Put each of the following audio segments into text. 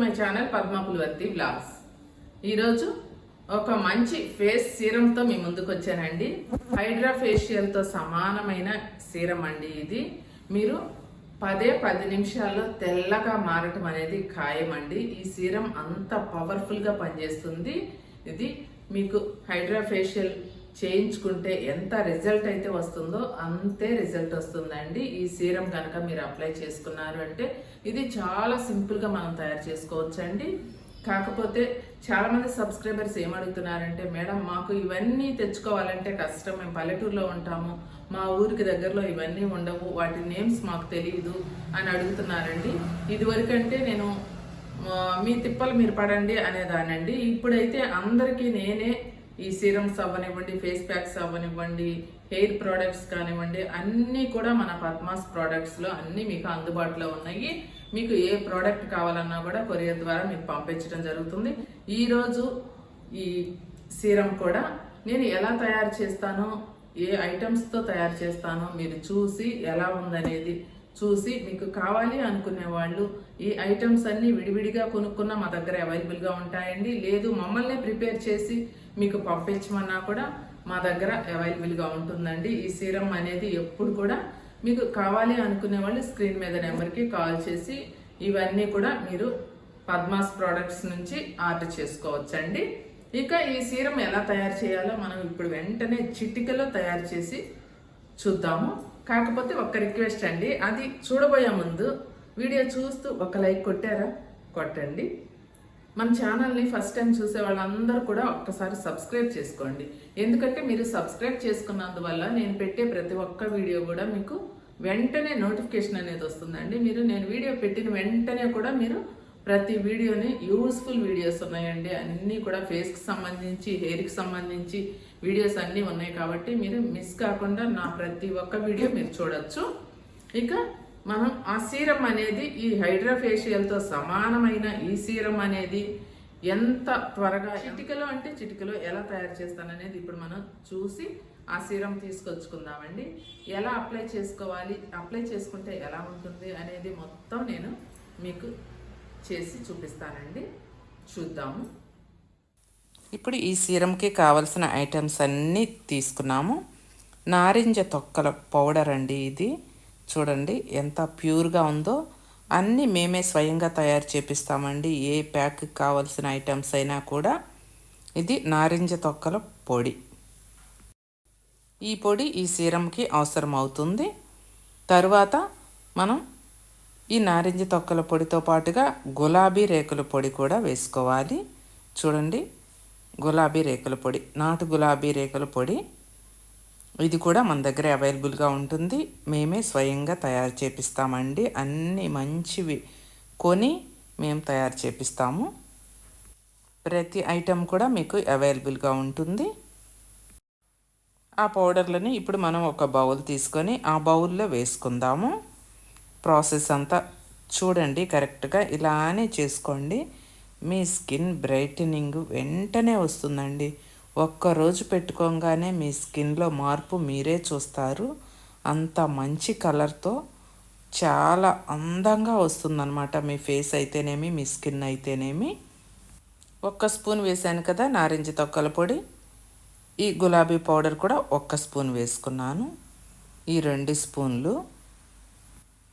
My channel పద్మకులవర్తి blogs ఈరోజు ఒక మంచి ఫేస్ సీరంతో మీ ముందుకు వచ్చానండి. హైడ్రా ఫేషియల్తో సమానమైన సీరం అండి ఇది. మీరు పదే పది నిమిషాల్లో తెల్లగా మారటం అనేది ఖాయమండి. ఈ సీరం అంత పవర్ఫుల్గా పనిచేస్తుంది. ఇది మీకు హైడ్రా ఫేషియల్ చేయించుకుంటే ఎంత రిజల్ట్ అయితే వస్తుందో అంతే రిజల్ట్ వస్తుందండి. ఈ సీరం కనుక మీరు అప్లై చేసుకున్నారు అంటే ఇది చాలా సింపుల్గా మనం తయారు చేసుకోవచ్చండి. కాకపోతే చాలామంది సబ్స్క్రైబర్స్ ఏమడుగుతున్నారంటే మేడం మాకు ఇవన్నీ తెచ్చుకోవాలంటే కష్టం. మేము పల్లెటూరులో ఉంటాము. మా ఊరికి దగ్గరలో ఇవన్నీ ఉండవు. వాటి నేమ్స్ మాకు తెలియదు అని అడుగుతున్నారండి. ఇదివరకంటే నేను మీ తిప్పలు మీరు పడండి అనేదానండి. ఇప్పుడైతే అందరికీ నేనే ఈ సీరమ్స్ అవ్వనివ్వండి ఫేస్ ప్యాక్స్ అవ్వనివ్వండి హెయిర్ ప్రోడక్ట్స్ కానివ్వండి అన్నీ కూడా మన పద్మాస్ ప్రోడక్ట్స్లో అన్నీ మీకు అందుబాటులో ఉన్నాయి. మీకు ఏ ప్రోడక్ట్ కావాలన్నా కూడా కొరియర్ ద్వారా మీకు పంపించడం జరుగుతుంది. ఈరోజు ఈ సీరం కూడా నేను ఎలా తయారు చేస్తానో ఏ ఐటమ్స్తో తయారు చేస్తాను మీరు చూసి ఎలా ఉందనేది చూసి మీకు కావాలి అనుకునే వాళ్ళు ఈ ఐటమ్స్ అన్నీ విడివిడిగా కొనుక్కున్న మా దగ్గర అవైలబుల్గా ఉంటాయండి. లేదు మమ్మల్ని ప్రిపేర్ చేసి మీకు పంపించమన్నా కూడా మా దగ్గర అవైలబుల్గా ఉంటుందండి. ఈ సీరం అనేది ఎప్పుడు కూడా మీకు కావాలి అనుకునే వాళ్ళు స్క్రీన్ మీద నెంబర్కి కాల్ చేసి ఇవన్నీ కూడా మీరు పద్మాస్ ప్రోడక్ట్స్ నుంచి ఆర్డర్ చేసుకోవచ్చండి. ఇక ఈ సీరం ఎలా తయారు చేయాలో మనం ఇప్పుడు వెంటనే చిటికలో తయారు చేసి చూద్దాము. కాకపోతే ఒక రిక్వెస్ట్ అండి. అది చూడబోయే ముందు వీడియో చూస్తూ ఒక లైక్ కొట్టారా? కొట్టండి. మన ఛానల్ని ఫస్ట్ టైం చూసే వాళ్ళందరూ కూడా ఒక్కసారి సబ్స్క్రైబ్ చేసుకోండి. ఎందుకంటే మీరు సబ్స్క్రైబ్ చేసుకున్నందువల్ల నేను పెట్టే ప్రతి ఒక్క వీడియో కూడా మీకు వెంటనే నోటిఫికేషన్ అనేది వస్తుందండి. మీరు నేను వీడియో పెట్టిన వెంటనే కూడా మీరు ప్రతి వీడియోని యూస్ఫుల్ వీడియోస్ ఉన్నాయండి. అన్నీ కూడా ఫేస్కి సంబంధించి హెయిర్కి సంబంధించి వీడియోస్ అన్నీ ఉన్నాయి కాబట్టి మీరు మిస్ కాకుండా నా ప్రతి ఒక్క వీడియో మీరు చూడొచ్చు. ఇక మనం ఆ సీరం అనేది ఈ హైడ్రా ఫేషియల్తో సమానమైన ఈ సీరం అనేది ఎంత త్వరగా చిటికలో అంటే చిటికలో ఎలా తయారు చేస్తాననేది ఇప్పుడు మనం చూసి ఆ సీరం తీసుకొచ్చుకుందామండి. ఎలా అప్లై చేసుకోవాలి అప్లై చేసుకుంటే ఎలా ఉంటుంది అనేది మొత్తం నేను మీకు చేసి చూపిస్తానండి. చూద్దాము. ఇప్పుడు ఈ సీరంకి కావలసిన ఐటమ్స్ అన్నీ తీసుకున్నాము. నారింజ తొక్కల పౌడర్ అండి ఇది. చూడండి ఎంత ప్యూర్గా ఉందో అన్నీ మేమే స్వయంగా తయారు చేపిస్తామండి. ఏ ప్యాక్ కావాల్సిన ఐటమ్స్ అయినా కూడా ఇది నారింజ తొక్కల పొడి. ఈ పొడి ఈ సీరంకి అవసరం అవుతుంది తరువాత మనం ఈ నారింజ తొక్కల పొడితో పాటుగా గులాబీ రేకుల పొడి కూడా వేసుకోవాలి. చూడండి గులాబీ రేకుల పొడి నాటు గులాబీ రేకుల పొడి. ఇది కూడా మన దగ్గర అవైలబుల్గా ఉంటుంది. మేమే స్వయంగా తయారు చేపిస్తామండి. అన్ని మంచివి కొని మేము తయారు చేపిస్తాము. ప్రతి ఐటెం కూడా మీకు అవైలబుల్గా ఉంటుంది. ఆ పౌడర్లని ఇప్పుడు మనం ఒక బౌల్ తీసుకొని ఆ బౌల్లో వేసుకుందాము. ప్రాసెస్ అంతా చూడండి కరెక్ట్గా ఇలానే చేసుకోండి. మీ స్కిన్ బ్రైటనింగ్ వెంటనే వస్తుందండి. ఒక్కరోజు పెట్టుకోగానే మీ స్కిన్లో మార్పు మీరే చూస్తారు. అంత మంచి కలర్తో చాలా అందంగా వస్తుందన్నమాట మీ ఫేస్ అయితేనేమి మీ స్కిన్ అయితేనేమి. ఒక్క స్పూన్ వేసాను కదా నారింజ తొక్కల పొడి. ఈ గులాబీ పౌడర్ కూడా ఒక్క స్పూన్ వేసుకున్నాను. ఈ రెండు స్పూన్లు.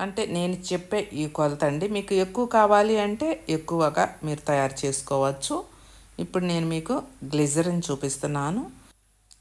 అంటే నేను చెప్పే ఈ కొలత అండి మీకు ఎక్కువ కావాలి అంటే ఎక్కువగా మీరు తయారు చేసుకోవచ్చు. ఇప్పుడు నేను మీకు గ్లిజరిన్ చూపిస్తున్నాను.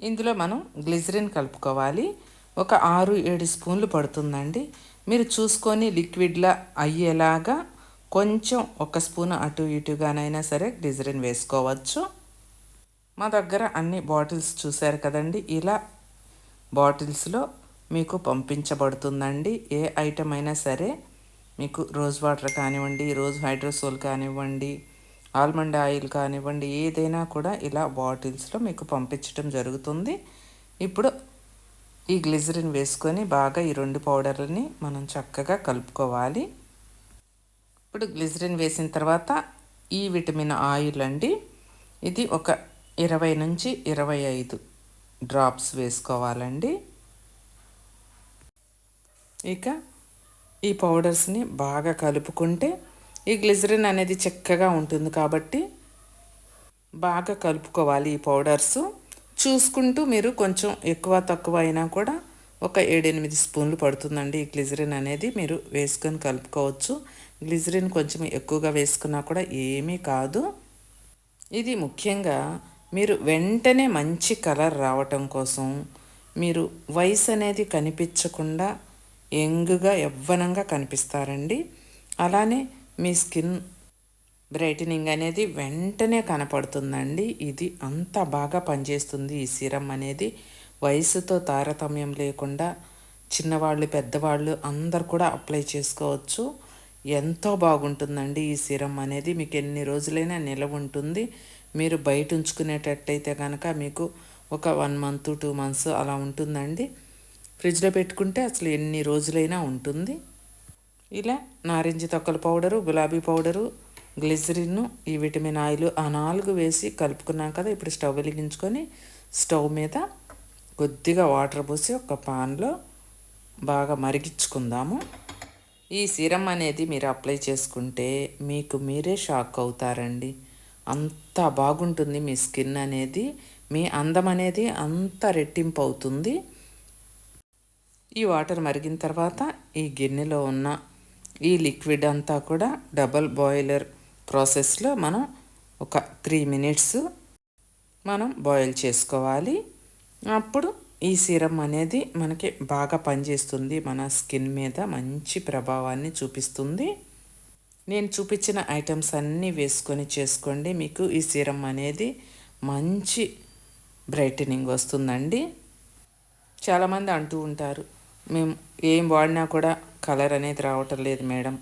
ఇందులో మనం గ్లిజరిన్ కలుపుకోవాలి. ఒక ఆరు ఏడు స్పూన్లు పడుతుందండి. మీరు చూసుకొని లిక్విడ్లా అయ్యేలాగా కొంచెం ఒక స్పూన్ అటు ఇటుగానైనా సరే గ్లిజరిన్ వేసుకోవచ్చు. మా దగ్గర అన్ని బాటిల్స్ చూశారు కదండి. ఇలా బాటిల్స్లో మీకు పంపించబడుతుందండి. ఏ ఐటమ్ అయినా సరే మీకు రోజ్ వాటర్ కానివ్వండి రోజ్ హైడ్రోసోల్ కానివ్వండి ఆల్మండ్ ఆయిల్ కానివ్వండి ఏదైనా కూడా ఇలా బాటిల్స్లో మీకు పంపించడం జరుగుతుంది. ఇప్పుడు ఈ గ్లిజరిన్ వేసుకొని బాగా ఈ రెండు పౌడర్లని మనం చక్కగా కలుపుకోవాలి. ఇప్పుడు గ్లిజరిన్ వేసిన తర్వాత ఈ విటమిన్ ఆయిల్ అండి. ఇది ఒక ఇరవై నుంచి ఇరవై ఐదు డ్రాప్స్ వేసుకోవాలండి. ఇక ఈ పౌడర్స్ని బాగా కలుపుకుంటే ఈ గ్లిజరిన్ అనేది చక్కగా ఉంటుంది కాబట్టి బాగా కలుపుకోవాలి ఈ పౌడర్స్. చూసుకుంటూ మీరు కొంచెం ఎక్కువ తక్కువ అయినా కూడా ఒక ఏడెనిమిది స్పూన్లు పడుతుందండి ఈ గ్లిజరిన్ అనేది. మీరు వేసుకొని కలుపుకోవచ్చు. గ్లిజరిన్ కొంచెం ఎక్కువగా వేసుకున్నా కూడా ఏమీ కాదు. ఇది ముఖ్యంగా మీరు వెంటనే మంచి కలర్ రావటం కోసం మీరు వయసు అనేది కనిపించకుండా యంగ్గా యవ్వనంగా కనిపిస్తారండి. అలానే మీ స్కిన్ బ్రైటనింగ్ అనేది వెంటనే కనపడుతుందండి. ఇది అంత బాగా పనిచేస్తుంది ఈ సీరం అనేది. వయసుతో తారతమ్యం లేకుండా చిన్నవాళ్ళు పెద్దవాళ్ళు అందరు కూడా అప్లై చేసుకోవచ్చు. ఎంతో బాగుంటుందండి ఈ సీరం అనేది. మీకు ఎన్ని రోజులైనా నిలవ ఉంటుంది. మీరు బయట ఉంచుకునేటట్టయితే కనుక మీకు ఒక వన్ మంత్ టూ మంత్స్ అలా ఉంటుందండి. ఫ్రిడ్జ్లో పెట్టుకుంటే అసలు ఎన్ని రోజులైనా ఉంటుంది. ఇలా నారింజ తొక్కల పౌడరు గులాబీ పౌడరు గ్లిజరిన్ ఈ విటమిన్ ఆయిల్ ఆ నాలుగు వేసి కలుపుకున్నాం కదా ఇప్పుడు స్టవ్ వెలిగించుకొని స్టవ్ మీద కొద్దిగా వాటర్ పోసి ఒక పాన్లో బాగా మరిగించుకుందాము. ఈ సీరం అనేది మీరు అప్లై చేసుకుంటే మీకు మీరే షాక్ అవుతారండి. అంత బాగుంటుంది మీ స్కిన్ అనేది మీ అందం అనేది అంత రెట్టింపు అవుతుంది. ఈ వాటర్ మరిగిన తర్వాత ఈ గిన్నెలో ఉన్న ఈ లిక్విడ్ అంతా కూడా డబల్ బాయిలర్ ప్రాసెస్లో మనం ఒక త్రీ మినిట్స్ మనం బాయిల్ చేసుకోవాలి. అప్పుడు ఈ సీరం అనేది మనకి బాగా పనిచేస్తుంది. మన స్కిన్ మీద మంచి ప్రభావాన్ని చూపిస్తుంది. నేను చూపించిన ఐటమ్స్ అన్నీ వేసుకొని చేసుకోండి. మీకు ఈ సీరం అనేది మంచి బ్రైటనింగ్ వస్తుందండి. చాలామంది అంటూ ఉంటారు మేము ఏం వాడినా కూడా కలర్ అనేది రావటం లేదు మేడం.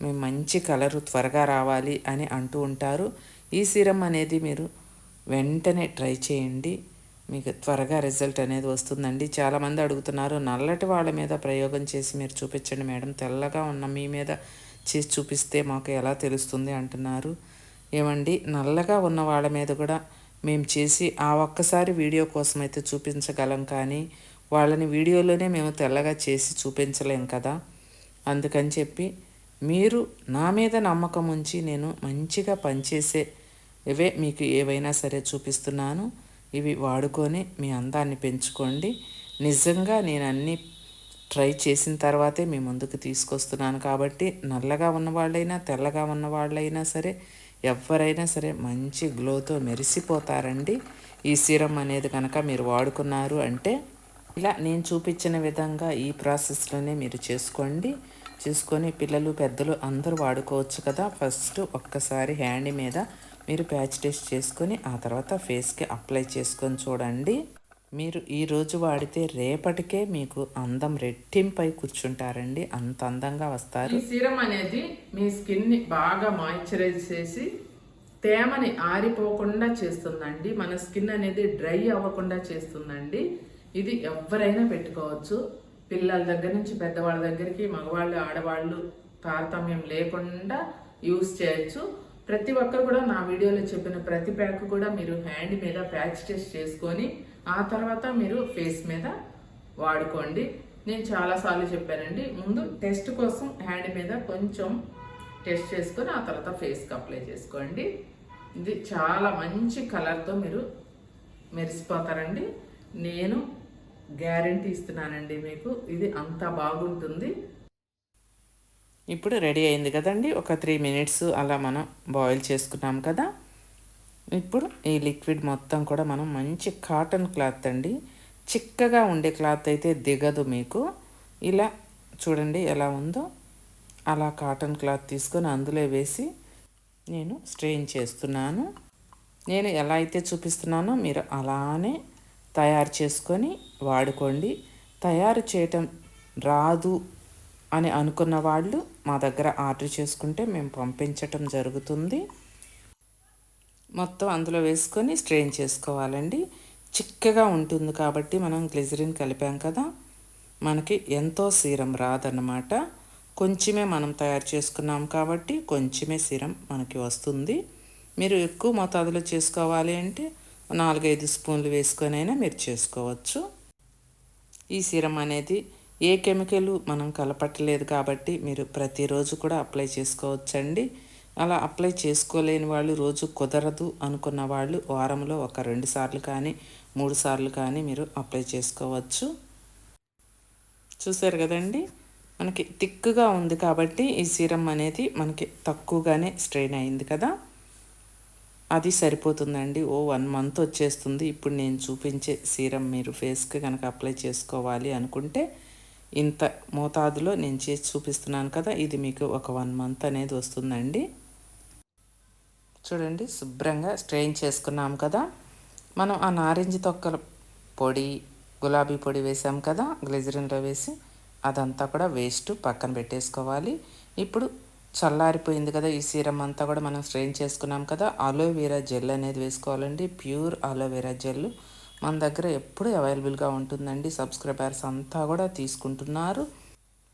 మేము మంచి కలరు త్వరగా రావాలి అని అంటూ ఉంటారు. ఈ సీరం అనేది మీరు వెంటనే ట్రై చేయండి. మీకు త్వరగా రిజల్ట్ అనేది వస్తుందండి. చాలామంది అడుగుతున్నారు నల్లటి వాళ్ళ మీద ప్రయోగం చేసి మీరు చూపించండి మేడం. తెల్లగా ఉన్న మీ మీద చేసి చూపిస్తే మాకు ఎలా తెలుస్తుంది అంటున్నారు. ఏమండి? నల్లగా ఉన్న వాళ్ళ మీద కూడా మేము చేసి ఆ ఒక్కసారి వీడియో కోసం అయితే చూపించగలం కానీ వాళ్ళని వీడియోలోనే మేము తెల్లగా చేసి చూపించలేం కదా. అందుకని చెప్పి మీరు నా మీద నమ్మకం ఉంచి నేను మంచిగా పనిచేసే ఇవే మీకు ఏవైనా సరే చూపిస్తున్నాను. ఇవి వాడుకొని మీ అందాన్ని పెంచుకోండి. నిజంగా నేను అన్నీ ట్రై చేసిన తర్వాతే మీ ముందుకు తీసుకొస్తున్నాను. కాబట్టి నల్లగా ఉన్న వాళ్ళైనా తెల్లగా ఉన్న వాళ్ళైనా సరే ఎవరైనా సరే మంచి గ్లోతో మెరిసిపోతారండి. ఈ సీరం అనేది కనుక మీరు వాడుకున్నారు అంటే ఇలా నేను చూపించిన విధంగా ఈ ప్రాసెస్లోనే మీరు చేసుకోండి. చూసుకొని పిల్లలు పెద్దలు అందరూ వాడుకోవచ్చు కదా. ఫస్ట్ ఒక్కసారి హ్యాండ్ మీద మీరు ప్యాచ్ టెస్ట్ చేసుకొని ఆ తర్వాత ఫేస్కి అప్లై చేసుకొని చూడండి. మీరు ఈరోజు వాడితే రేపటికే మీకు అందం రెట్టింపై కూర్చుంటారండి. అంత అందంగా వస్తారు. ఈ సీరం అనేది మీ స్కిన్ని బాగా మాయిశ్చరైజ్ చేసి తేమని ఆరిపోకుండా చేస్తుందండి. మన స్కిన్ అనేది డ్రై అవ్వకుండా చేస్తుందండి. ఇది ఎవరైనా పెట్టుకోవచ్చు. పిల్లల దగ్గర నుంచి పెద్దవాళ్ళ దగ్గరికి మగవాళ్ళు ఆడవాళ్ళు తారతమ్యం లేకుండా యూస్ చేయొచ్చు. ప్రతి ఒక్కరు కూడా నా వీడియోలో చెప్పిన ప్రతి ప్యాక్ కూడా మీరు హ్యాండ్ మీద ప్యాచ్ టెస్ట్ చేసుకొని ఆ తర్వాత మీరు ఫేస్ మీద వాడుకోండి. నేను చాలాసార్లు చెప్పానండి ముందు టెస్ట్ కోసం హ్యాండ్ మీద కొంచెం టెస్ట్ చేసుకొని ఆ తర్వాత ఫేస్కి అప్లై చేసుకోండి. ఇది చాలా మంచి కలర్తో మీరు మెరిసిపోతారండి. నేను గ్యారంటీ ఇస్తున్నానండి మీకు. ఇది అంత బాగుంటుంది. ఇప్పుడు రెడీ అయింది కదండి. ఒక త్రీ మినిట్స్ అలా మనం బాయిల్ చేసుకున్నాం కదా. ఇప్పుడు ఈ లిక్విడ్ మొత్తం కూడా మనం మంచి కాటన్ క్లాత్ అండి. చిక్కగా ఉండే క్లాత్ అయితే దిగదు మీకు. ఇలా చూడండి ఎలా ఉందో. అలా కాటన్ క్లాత్ తీసుకొని అందులో వేసి నేను స్ట్రెయిన్ చేస్తున్నాను. నేను ఎలా అయితే చూపిస్తున్నానో మీరు అలానే తయారు చేసుకొని వాడుకోండి. తయారు చేయటం రాదు అని అనుకున్న వాళ్ళు మా దగ్గర ఆర్డర్ చేసుకుంటే మేము పంపించటం జరుగుతుంది. మొత్తం అందులో వేసుకొని స్ట్రెయిన్ చేసుకోవాలండి. చిక్కగా ఉంటుంది కాబట్టి మనం గ్లిజరిన్ కలిపాం కదా. మనకి ఎంతో సీరం రాదన్నమాట. కొంచెమే మనం తయారు చేసుకున్నాం కాబట్టి కొంచెమే సీరం మనకి వస్తుంది. మీరు ఎక్కువ మోతాదులో చేసుకోవాలి అంటే నాలుగైదు స్పూన్లు వేసుకొని అయినా మీరు చేసుకోవచ్చు. ఈ సీరం అనేది ఏ కెమికల్ మనం కలపట్లేదు కాబట్టి మీరు ప్రతిరోజు కూడా అప్లై చేసుకోవచ్చండి. అలా అప్లై చేసుకోలేని వాళ్ళు రోజు కుదరదు అనుకున్న వాళ్ళు వారంలో ఒక రెండు సార్లు కానీ మూడు సార్లు కానీ మీరు అప్లై చేసుకోవచ్చు. చూసారు కదండి? మనకి థిక్గా ఉంది కాబట్టి ఈ సీరం అనేది మనకి తక్కువగానే స్ట్రెయిన్ అయింది కదా? అది సరిపోతుందండి. ఓ వన్ మంత్ వచ్చేస్తుంది. ఇప్పుడు నేను చూపించే సీరం మీరు ఫేస్కి కనుక అప్లై చేసుకోవాలి అనుకుంటే ఇంత మోతాదులో నేను చేసి చూపిస్తున్నాను కదా ఇది మీకు ఒక వన్ మంత్ అనేది వస్తుందండి. చూడండి శుభ్రంగా స్ట్రెయిన్ చేసుకున్నాం కదా. మనం ఆ నారింజ తొక్కల పొడి గులాబీ పొడి వేసాం కదా గ్లిజరిన్లో వేసి అదంతా కూడా వేస్ట్ పక్కన పెట్టేసుకోవాలి. ఇప్పుడు చల్లారిపోయింది కదా ఈ సీరం అంతా కూడా మనం స్ట్రెయిన్ చేసుకున్నాం కదా అలోవెరా జెల్ అనేది వేసుకోవాలండి. ప్యూర్ అలోవెరా జెల్ మన దగ్గర ఎప్పుడు అవైలబుల్గా ఉంటుందండి. సబ్స్క్రైబర్స్ అంతా కూడా తీసుకుంటున్నారు.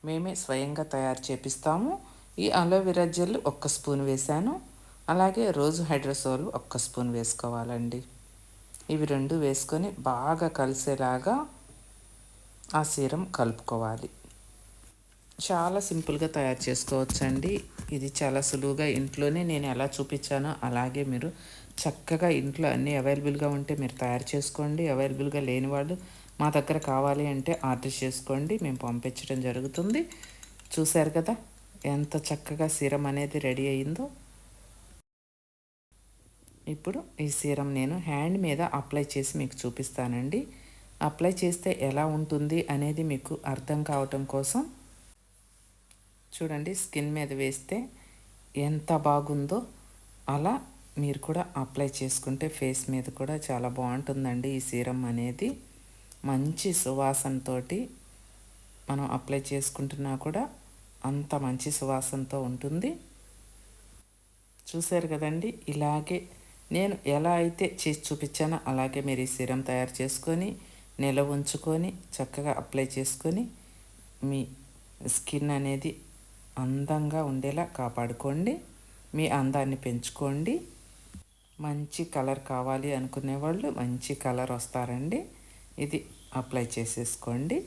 మేమే స్వయంగా తయారు చేపిస్తాము. ఈ అలోవెరా జెల్ ఒక్క స్పూన్ వేశాను. అలాగే రోజు హైడ్రోసోల్ ఒక్క స్పూన్ వేసుకోవాలండి. ఇవి రెండు వేసుకొని బాగా కలిసేలాగా ఆ సీరం కలుపుకోవాలి. చాలా సింపుల్గా తయారు చేసుకోవచ్చండి. ఇది చాలా సులువుగా ఇంట్లోనే నేను ఎలా చూపించానో అలాగే మీరు చక్కగా ఇంట్లో అన్నీ అవైలబుల్గా ఉంటే మీరు తయారు చేసుకోండి. అవైలబుల్గా లేని వాళ్ళు మా దగ్గర కావాలి అంటే ఆర్డర్ చేసుకోండి. మేము పంపించడం జరుగుతుంది. చూశారు కదా? ఎంత చక్కగా సీరం అనేది రెడీ అయిందో. ఇప్పుడు ఈ సీరం నేను హ్యాండ్ మీద అప్లై చేసి మీకు చూపిస్తానండి. అప్లై చేస్తే ఎలా ఉంటుంది అనేది మీకు అర్థం కావటం కోసం చూడండి స్కిన్ మీద వేస్తే ఎంత బాగుందో అలా మీరు కూడా అప్లై చేసుకుంటే ఫేస్ మీద కూడా చాలా బాగుంటుందండి ఈ సీరం అనేది. మంచి సువాసనతో మనం అప్లై చేసుకుంటున్నా కూడా అంత మంచి సువాసనతో ఉంటుంది. చూశారు కదండి ఇలాగే నేను ఎలా అయితే చేసి చూపించానో అలాగే మీరు ఈ సీరం తయారు చేసుకొని నిల ఉంచుకొని చక్కగా అప్లై చేసుకొని మీ స్కిన్ అనేది అందంగా ఉండేలా కాపాడుకోండి. మీ అందాన్ని పెంచుకోండి. మంచి కలర్ కావాలి అనుకునే వాళ్ళు మంచి కలర్ వస్తారండి. ఇది అప్లై చేసేసుకోండి.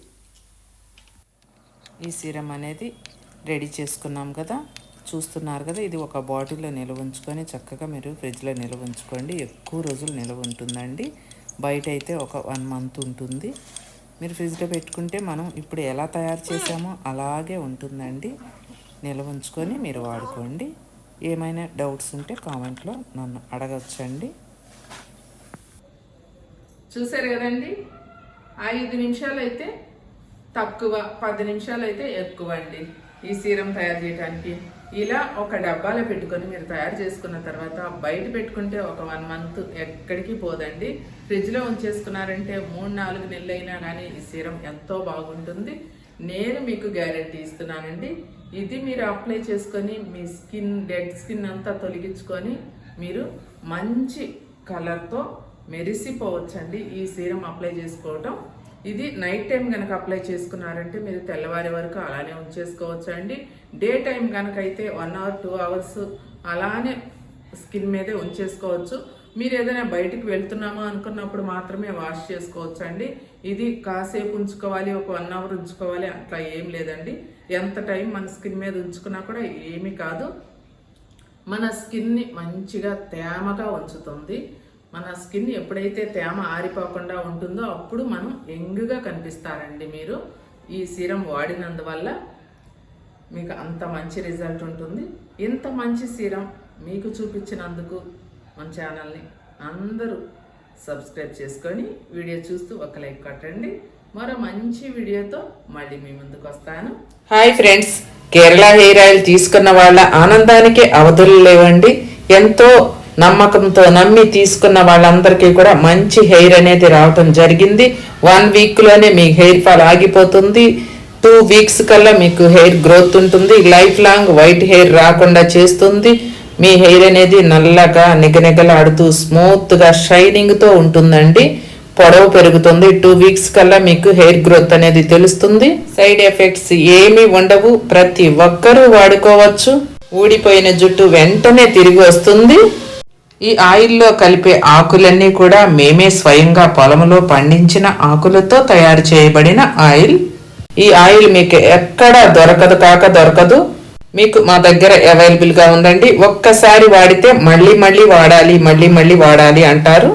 ఈ సీరం అనేది రెడీ చేసుకున్నాం కదా. చూస్తున్నారు కదా ఇది ఒక బాటిల్లో నిల్వ ఉంచుకొని చక్కగా మీరు ఫ్రిడ్జ్లో నిల్వ ఉంచుకోండి. ఎక్కువ రోజులు నిల్వ ఉంటుందండి. బయట అయితే ఒక వన్ మంత్ ఉంటుంది. మీరు ఫ్రిడ్జ్లో పెట్టుకుంటే మనం ఇప్పుడు ఎలా తయారు చేసామో అలాగే ఉంటుందండి. నిల్వ ఉంచుకొని మీరు వాడుకోండి. ఏమైనా డౌట్స్ ఉంటే కామెంట్లో నన్ను అడగచ్చండి. చూసారు కదండి? ఐదు నిమిషాలు అయితే తక్కువ పది నిమిషాలు అయితే ఎక్కువ అండి ఈ సీరం తయారు చేయడానికి ఇలా ఒక డబ్బాలో పెట్టుకొని మీరు తయారు చేసుకున్న తర్వాత బయట పెట్టుకుంటే ఒక వన్ మంత్ ఎక్కడికి పోదండి. ఫ్రిడ్జ్లో ఉంచేసుకున్నారంటే మూడు నాలుగు నెలలైనా కానీ ఈ సీరం ఎంతో బాగుంటుంది. నేను మీకు గ్యారంటీ ఇస్తున్నానండి. ఇది మీరు అప్లై చేసుకొని మీ స్కిన్ డెడ్ స్కిన్ అంతా తొలగించుకొని మీరు మంచి కలర్తో మెరిసిపోవచ్చండి. ఈ సీరం అప్లై చేసుకోవటం. ఇది నైట్ టైం కనుక అప్లై చేసుకున్నారంటే మీరు తెల్లవారి వరకు అలానే ఉంచేసుకోవచ్చు అండి డే టైం కనుక అయితే వన్ అవర్ టూ అవర్స్ అలానే స్కిన్ మీదే ఉంచేసుకోవచ్చు. మీరు ఏదైనా బయటికి వెళ్తున్నామా అనుకున్నప్పుడు మాత్రమే వాష్ చేసుకోవచ్చు అండి ఇది కాసేపు ఉంచుకోవాలి ఒక వన్ అవర్ ఉంచుకోవాలి అట్లా ఏం లేదండి. ఎంత టైం మన స్కిన్ మీద ఉంచుకున్నా కూడా ఏమీ కాదు. మన స్కిన్ని మంచిగా తేమగా ఉంచుతుంది. మన స్కిన్ ఎప్పుడైతే తేమ ఆరిపోకుండా ఉంటుందో అప్పుడు మనం యంగ్గా కనిపిస్తారండి మీరు. ఈ సీరం వాడినందువల్ల మీకు అంత మంచి రిజల్ట్ ఉంటుంది. ఇంత మంచి సీరం మీకు చూపించినందుకు మన ఛానల్ని అందరూ సబ్స్క్రైబ్ చేసుకొని వీడియో చూస్తూ ఒక లైక్ కట్టండి. మరో మంచి వీడియోతో మళ్ళీ మీ ముందుకు వస్తాను. Hi friends Kerala hair oil తీసుకున్న వాళ్ళ ఆనందానికి అవధులు లేవండి. ఎంతో నమ్మకంతో నమ్మి తీసుకున్న వాళ్ళందరికీ కూడా మంచి హెయిర్ అనేది రావటం జరిగింది. వన్ వీక్లోనే మీ హెయిర్ ఫాల్ ఆగిపోతుంది. టూ వీక్స్ కల్లా మీకు హెయిర్ గ్రోత్ ఉంటుంది. లైఫ్ లాంగ్ వైట్ హెయిర్ రాకుండా చేస్తుంది. మీ హెయిర్ అనేది నల్లగా నిగనిగలాడుతూ స్మూత్గా షైనింగ్తో ఉంటుందండి. పొడవు పెరుగుతుంది. టూ వీక్స్ కల్లా మీకు హెయిర్ గ్రోత్ అనేది తెలుస్తుంది. సైడ్ ఎఫెక్ట్స్ ఏమీ ఉండవు. ప్రతి ఒక్కరూ వాడుకోవచ్చు. ఊడిపోయిన జుట్టు వెంటనే తిరిగి వస్తుంది. ఈ ఆయిల్లో కలిపే ఆకులన్నీ కూడా మేమే స్వయంగా పొలంలో పండించిన ఆకులతో తయారు చేయబడిన ఆయిల్ ఈ ఆయిల్ మీకు ఎక్కడ దొరకదు కాక దొరకదు. మీకు మా దగ్గర అవైలబుల్గా ఉందండి. ఒక్కసారి వాడితే మళ్ళీ మళ్ళీ వాడాలి మళ్ళీ మళ్ళీ వాడాలి అంటారు.